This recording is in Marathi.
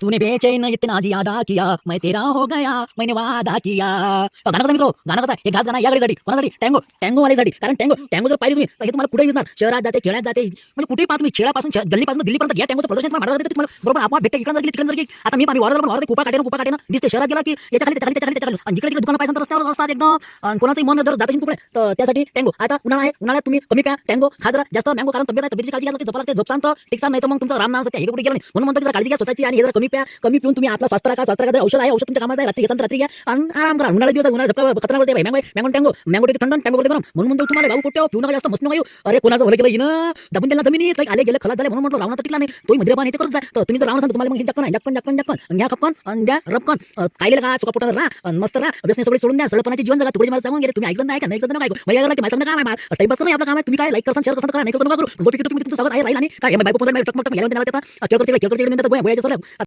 तूने बेचैन इतना ज्यादा किया मैं तेरा हो गया मैंने वादा किया। अ, गाणं कसा मित्रो? गाणं कसा आहे? हे घास गाणं या गाडीसाठी कोणासाठी? टँगो टँगो वाल्यासाठी कारण टँगो टँगो जर पाहिजे तुम्ही तर हे तुम्हाला कुठे दिसणार. शहरात जाते खेळात जाते म्हणजे कुठे पाहा तुम्ही खेळापासून गल्लीपासून दिल्लीपर्यंत या टँगोचं प्रदर्शन तुम्हाला मांडवाला तुम्हाला बरोबर आपण भेटते इकडे गेली तिकडे गेली आता मी पाणी वाढत वाढत कुपा काटेन कुपा काटेन दिसते शहरात गेला की याच्या खाली त्याच्याखाली त्याच्याखाली आणि जिकडे तिकडे दुकान पाहिजे रस्त्यावर असतात एकदम. आणि मन जर जात असेल कुठे तर त्यासाठी टँगो. आता उन्हाळा आहे उन्हाळ्यात तुम्ही कमी प्या टँगो. खाजरा जास्त मँगो कारण तब्येत आहे तब्येतीची काळजी घ्या लागते जपा लागते झोपसान तर टिकसान नाही तर मग तुमचं राम नाव सत्य हे कुठे गेलं नाही. म्हणून म्हणतो काळजी घ्या स्वतःची आणि हे जर कमी कमी प्या कमी पिऊन तुम्ही आपला स्वास्थ्य राखा स्वास्थ्य राखा औषध आहे औषध तुमच्या कामात आहे रात्री घेता रात्री घ्या आणि आराम करा उन्हाळ्यात दिवस आहे, उन्हाळ्यात झपका खतरा बसते mango mango tango mango take थंड टँगो गरम म्हणून म्हणतो तुम्हाला भाऊ कुठे पिऊ नका जास्त मस्त नका अरे कोणाचं भलं केलं हिनं दाबून दिला जमिनी काही आले गेले खलात झाले म्हणून म्हणतो रावणाचा टिकला नाही तोही मध्य पाणी ते करत जा तर तुम्ही जर रावण सांगतो तुम्हाला मग जक्कन आहे जक्कन जक्कन जक्कन घ्या खपकन आणि द्या रपकन काय गेलं का चुका पोटावर राहा मस्त राहा व्यसन सगळे सोडून द्या सळपणाची जीवन जगा तुकडे मला सांगून गेले तुम्ही ऐकत नाही का नाही ऐकत नाही काय मला यायला माझं काम आहे टाइमपास नाही आपलं काम आहे तुम्ही काय लाईक करसान शेअर करसान करा नाही करतो नका करू गोपी तुम्ही तुमचं सगळं आहे राहील आणि काय बायको पोहोचला टकमक टक यायला देणार देतात केळकर केळकर केळकर गोयाचं सगळं